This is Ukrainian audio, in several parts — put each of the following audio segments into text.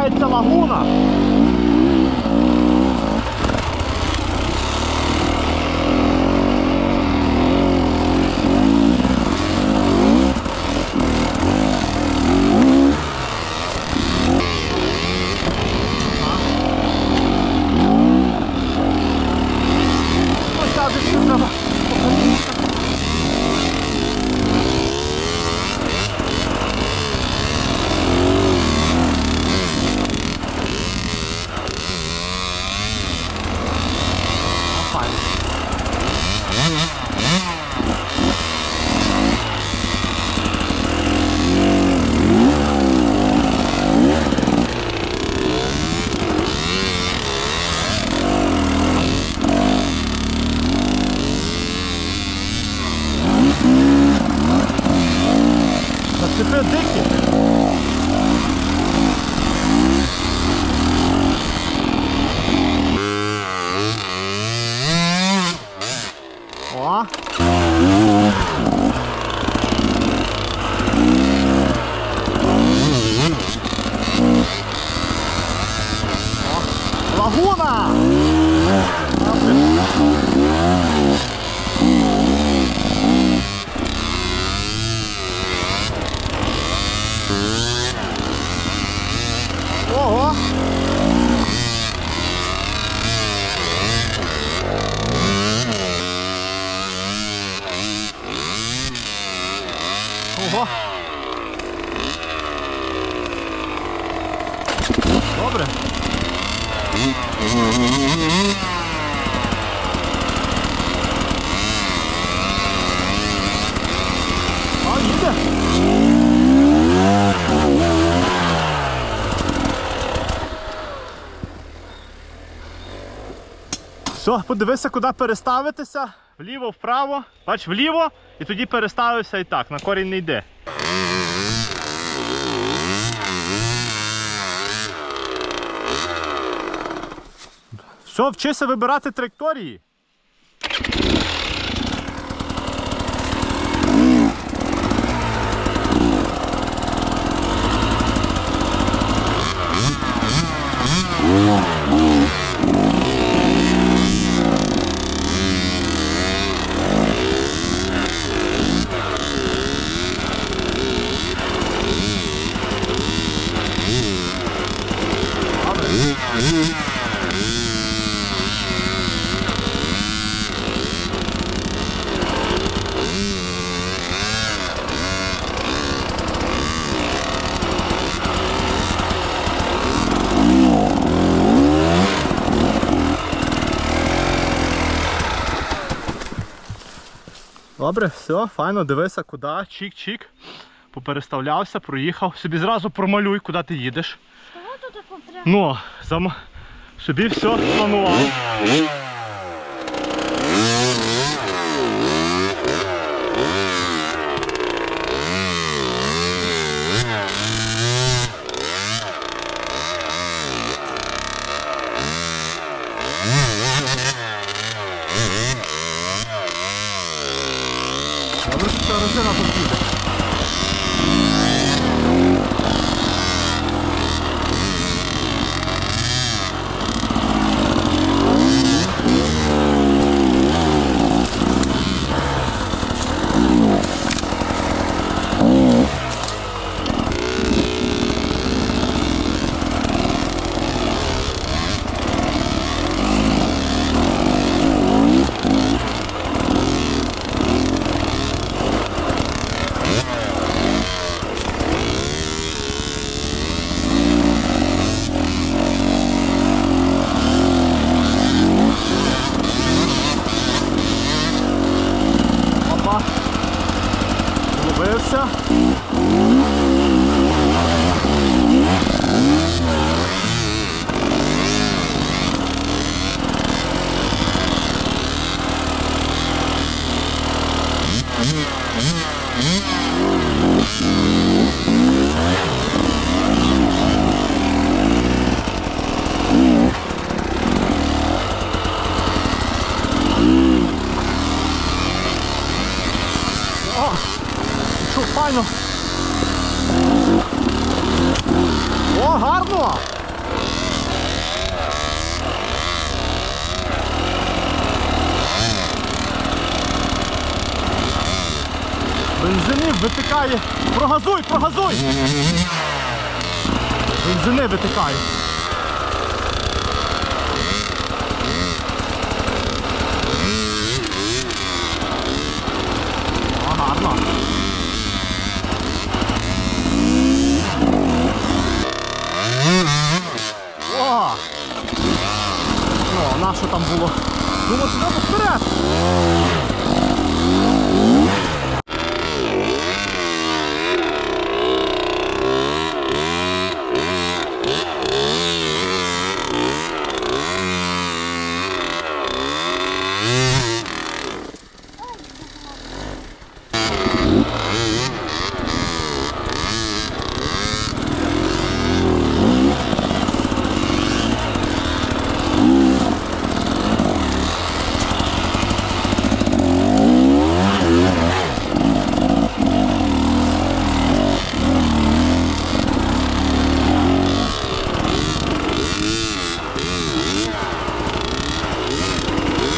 називається лагуна. That's ridiculous. Все, подивися, куди переставитися. Вліво, вправо. Бач, вліво, і тоді переставився і так, на корінь не йде. Все, вчися вибирати траєкторії. Добре, все, файно, дивися, куди, чик-чик. Попереставлявся, проїхав. Собі зразу промалюй, куди ти їдеш. Кого тут? Ну, зам... собі все спланував. Прогазуй, прогазуй! не витикає. О, гарно. О! Ну, а на що там було? Думаю, треба вперед!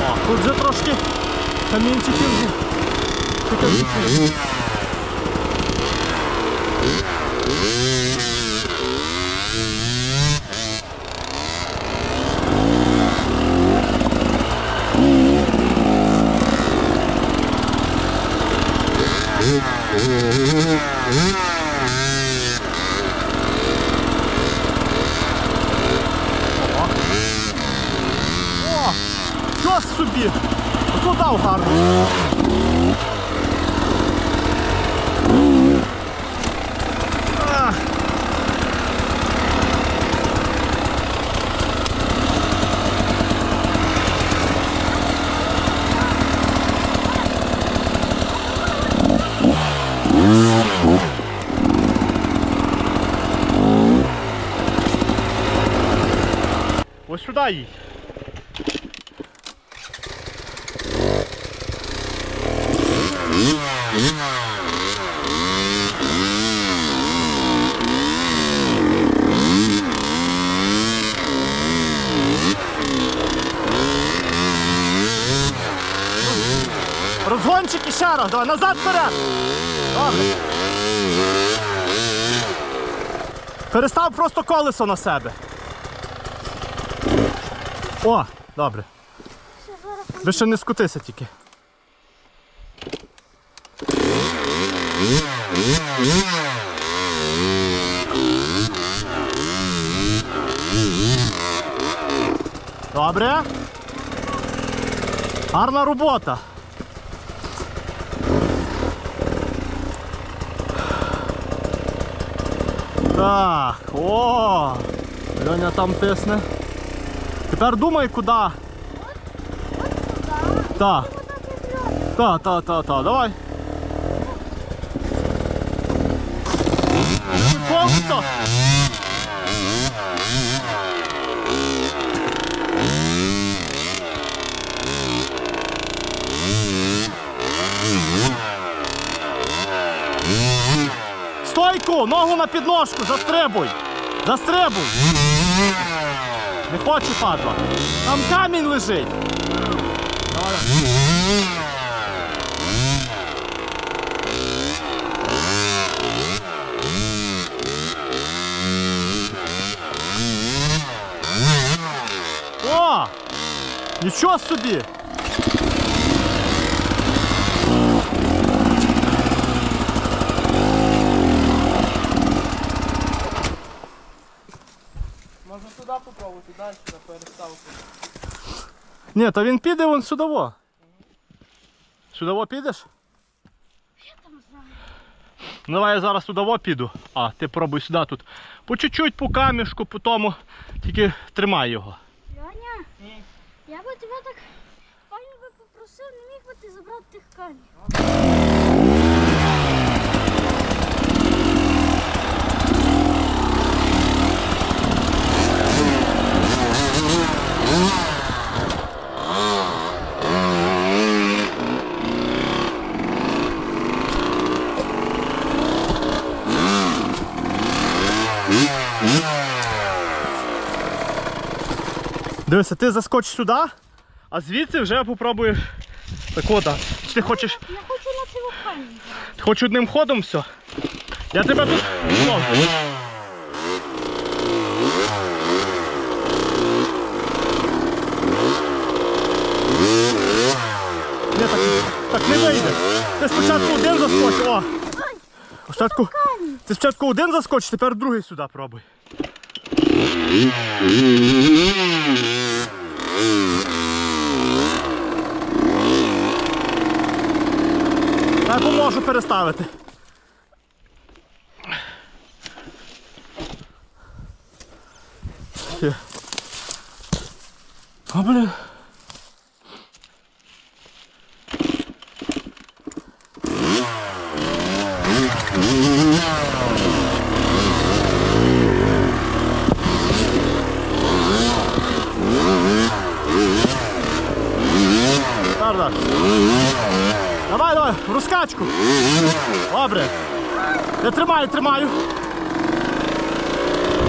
О, тут вже трошки камінчиків. Таке О! Що собі? Хто дав гарно? Ах. Ось сюди їдь. Розгончик і ще раз, давай, назад вперед. Перестав просто колесо на себе. О, добре. Ви ще не скутися тільки. Добре. Гарна робота. Так, о, Льоня там тисне. Тепер думай куди. Так. Та, та, та, та, давай. Ногу на підножку, застрибуй. Застрибуй. Не хоче падла. Там камінь лежить. Давай. О! Нічого собі! Можна туди попробувати, далі на переставку. Ні, то він піде вон сюдово. Сюдово підеш? Ну, Давай я зараз сюдово піду. А, ти пробуй сюди тут. По чуть-чуть, по камішку, по тому. Тільки тримай його. Льоня, я би тебе так пані би попросив, не міг би ти забрати тих камінь. Дивися, ти заскоч сюди, а звідси вже попробуєш так от. Чи ти хочеш. Я хочу на цього камінь. Хоч одним ходом все. Я тебе тут. зловлю. Ні, так, так не вийде. Ти спочатку один заскочив. О. Спочатку, ти спочатку один заскочив, тепер другий сюди пробуй. Я поможу переставити. А, блін. Так, так. Давай, давай, в розкачку. Добре. Я тримаю, тримаю.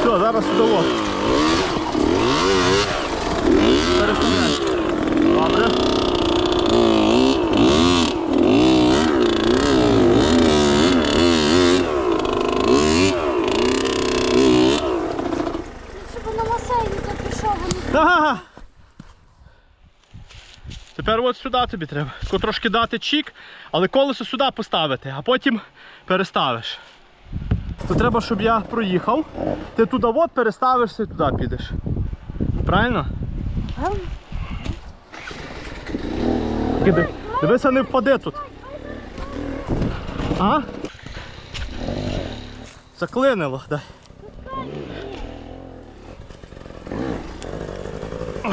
Все, зараз вдало. Переставляй. Добре. Щоб на масейника пішов, Ага. Тепер от сюди тобі треба. Трошки дати чік, але колесо сюди поставити, а потім переставиш. То треба, щоб я проїхав. Ти туди от переставишся і туди підеш. Правильно? Тільки Дивися, не впади тут. А? Заклинило, дай.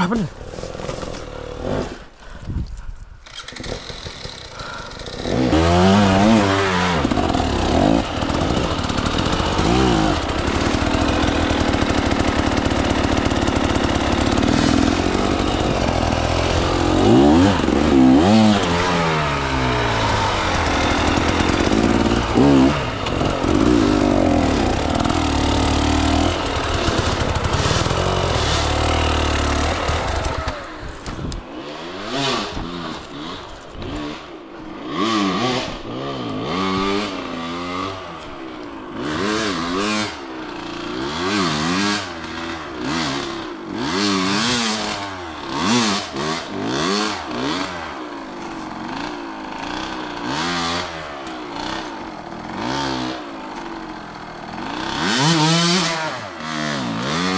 Блін.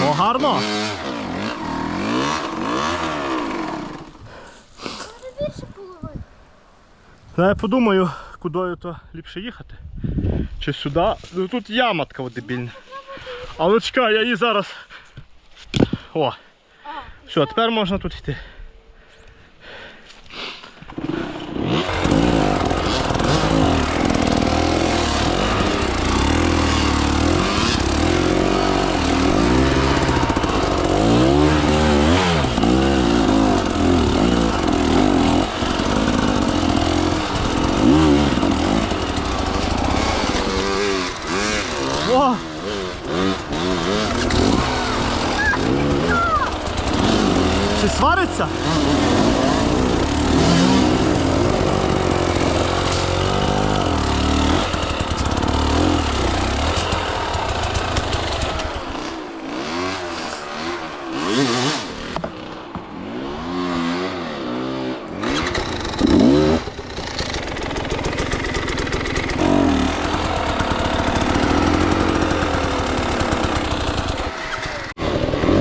О, гарно. більше половини. Ну, я подумаю, кудою то ліпше їхати. Чи сюди. Ну тут яма така от дебільна. Але чекай, я її зараз. О, все, тепер можна тут йти. О! Чи свариться?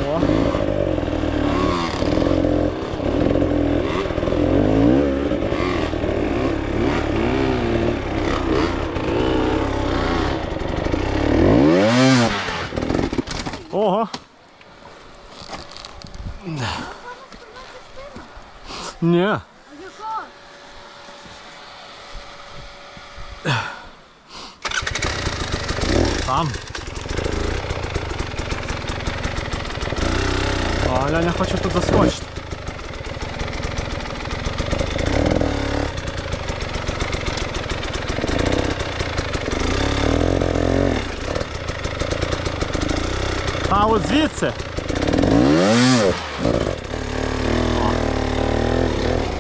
О. Ого. Ні. а яка? Там. А Ляня хоче тут заскочити. А от звідси.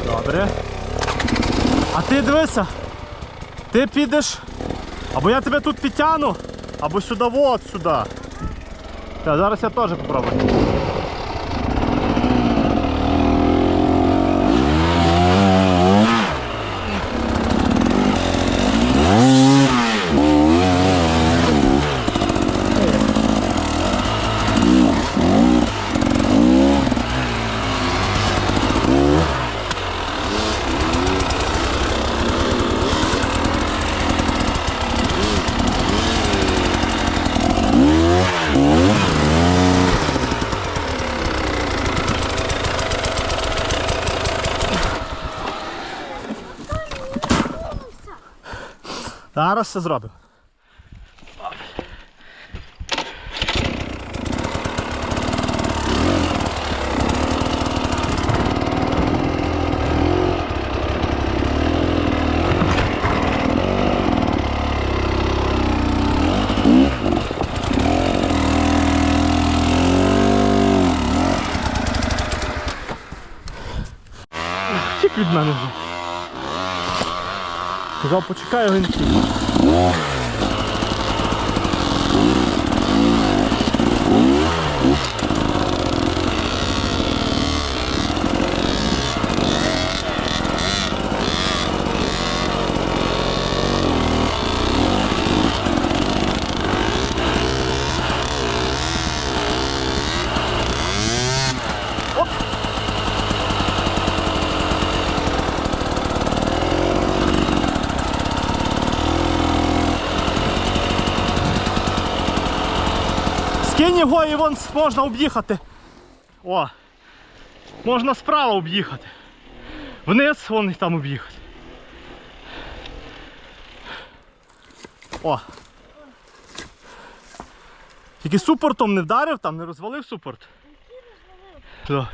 Добре. А ти дивися. Ти підеш, або я тебе тут підтягну, або сюди, от сюди. Та, зараз я теж попробую. Зараз все зробимо. Від мене вже. Казав, почекай, він його і вон можна об'їхати. О! Можна справа об'їхати. Вниз вон і там об'їхати. О! Тільки супортом не вдарив, там не розвалив супорт. Добре.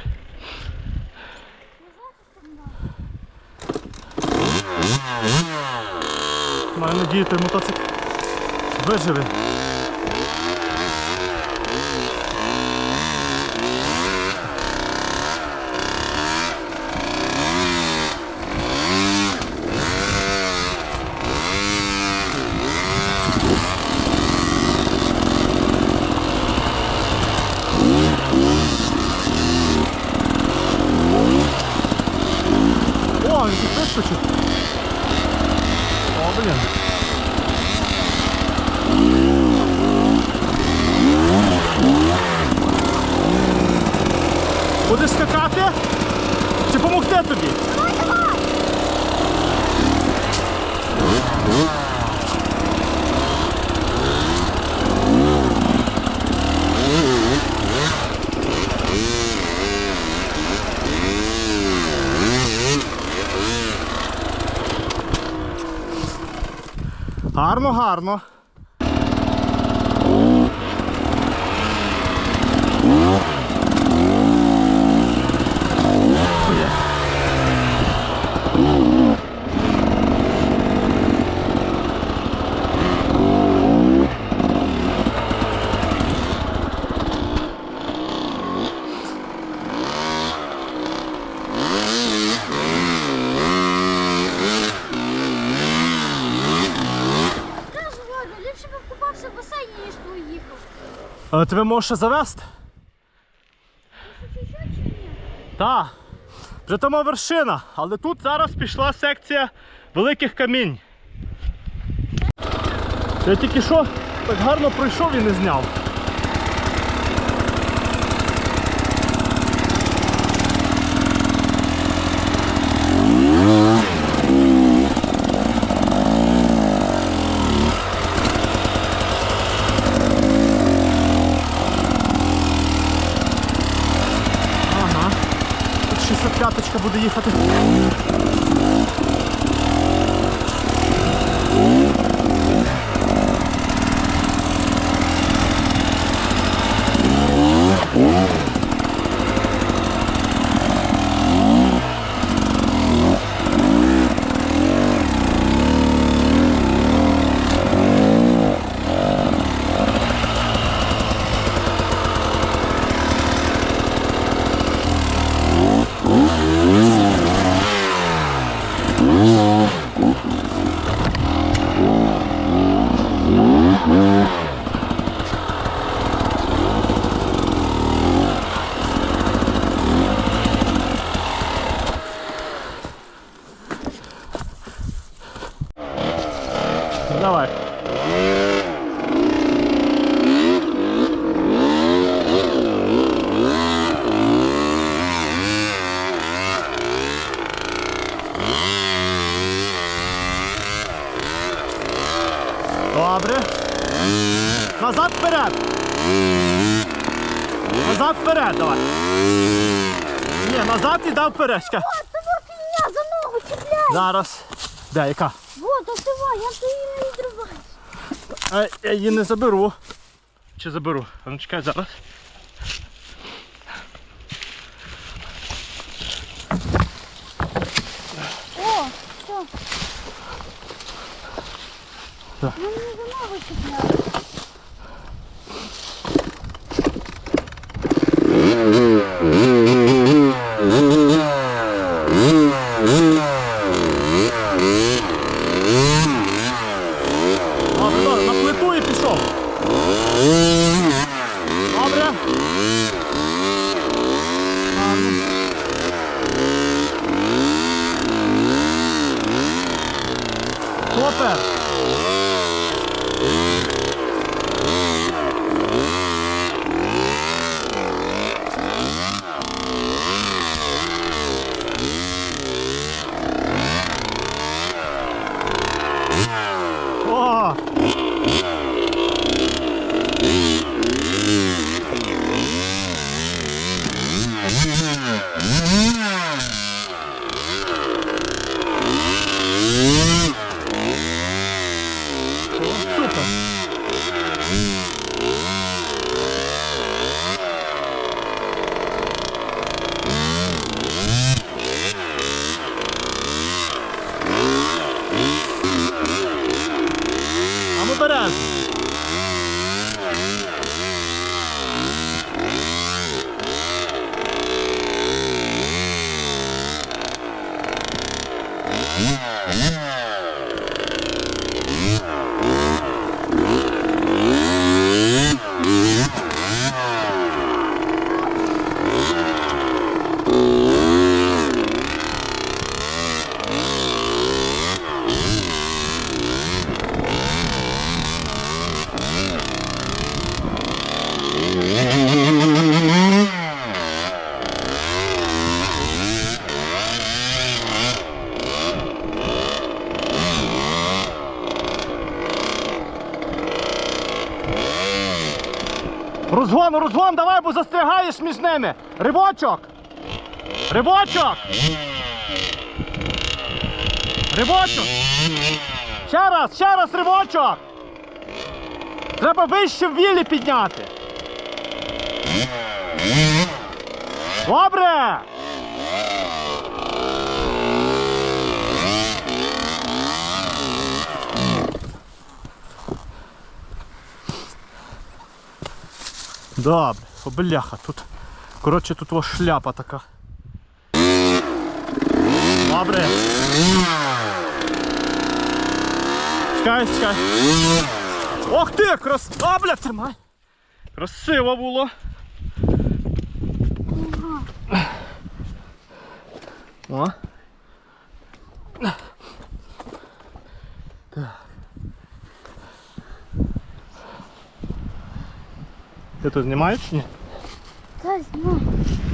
Маю надію, той мотоцикл виживе. О, він тут вискочив. О, блін. Будеш скакати? Чи помогти тобі? Гарно, гарно. Кажу, Володя, ліпше би вкупався в басейні, ніж поїхав. А тебе можеш ще завести? Так. Вже там вершина, але тут зараз пішла секція великих камінь. Я тільки що так гарно пройшов і не зняв. Ага. Тут 65 буде їхати. Добре. Назад вперед. Назад вперед, давай. Ні, назад і дав перечка. Меня за ногу чіпляю. Зараз. Де, яка? Вот, давай, я то її не відриваю. А, я її не заберу. Чи заберу? А ну чекай зараз. Розгон, давай, бо застрягаєш між ними. Ривочок! Ривочок! Ривочок! Ще раз, ще раз ривочок! Треба вище в вілі підняти. Добре! Добре, обляха тут. Коротше, тут ось шляпа така. Добре. Чекай, чекай. Ох ти, крас... А, бля, тримай. Красиво було. О. Ти тут знімаєш чи ні? Та знімай.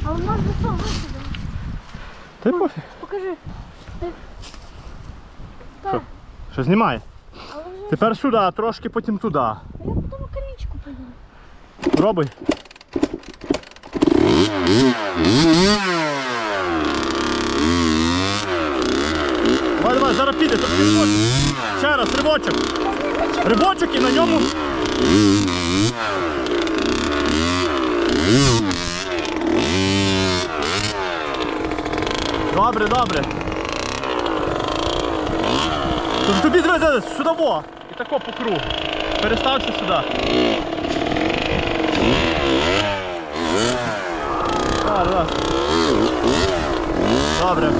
А у нас до цього висадили. Ти пофіг. Покажи. Ти. Що? Що знімає? але вже Тепер сюди, а трошки потім туди. я потім камінчику поїду. Пробуй. Давай, давай, зараз піде, тут ривочок. Ще раз, ривочок. Ривочок і на ньому. Добре, добре. Тобі дивись, сюди во. І тако по кругу. Перестався сюди. Добре. Добре.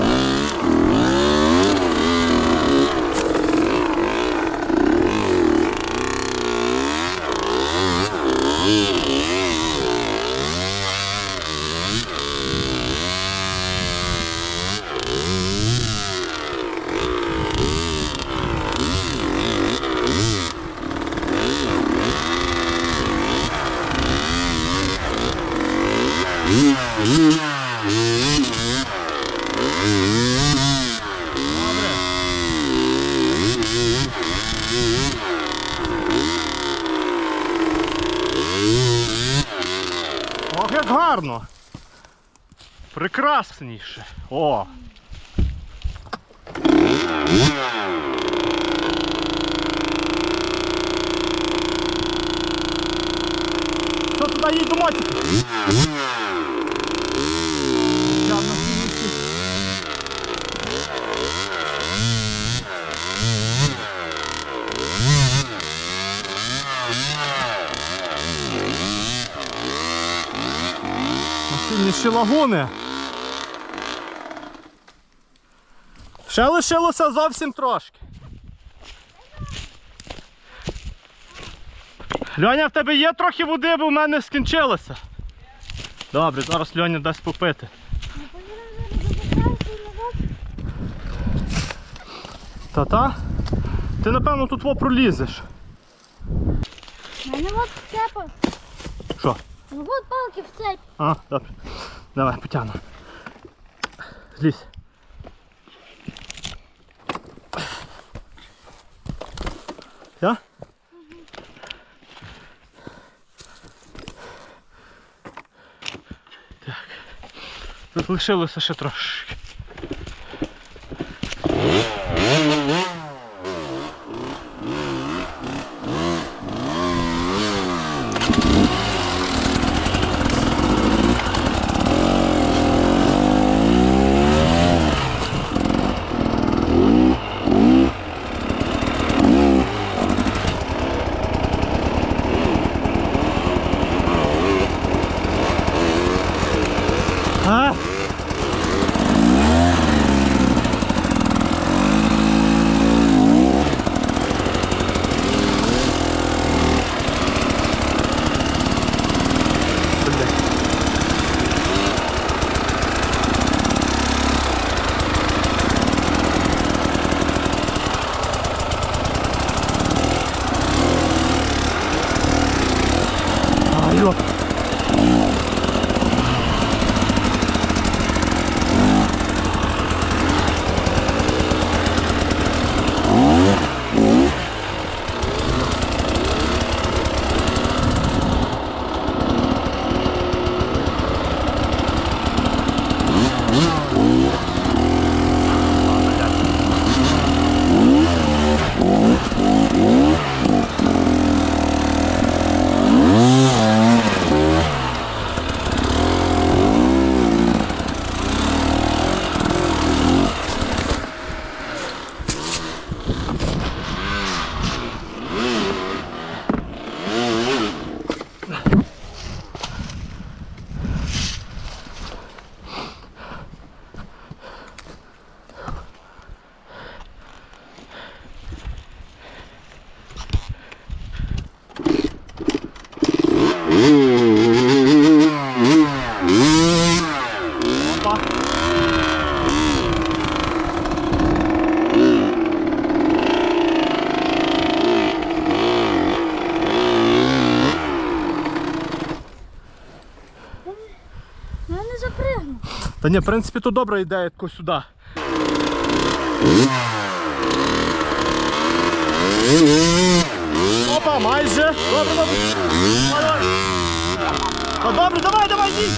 так гарно. Прекрасніше. О. Що туди їй до мотики? Я на фініші. Сильніші лагуни. Ще лишилося зовсім трошки. Льоня, в тебе є трохи води, бо в мене скінчилося. Добре, зараз Льоня дасть попити. Ну. Та-та? Ти напевно тут во пролізеш. У мене от цепа. Що? Ну от палки в цепь. А, добре. Давай, потягну. Злізь. Тут лишилося ще трошки. Та ні, в принципі, то добра ідея тако сюди. Опа, майже. Добре, добре. Давай. Та добре, давай, давай, йди.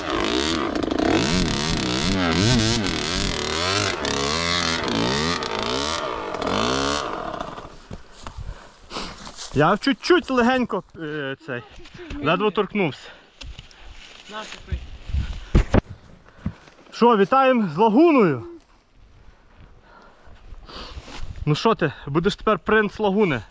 Я чуть-чуть легенько е, цей. Ледве торкнувся. На, купи. Що, вітаємо з лагуною? Ну що ти, будеш тепер принц лагуни.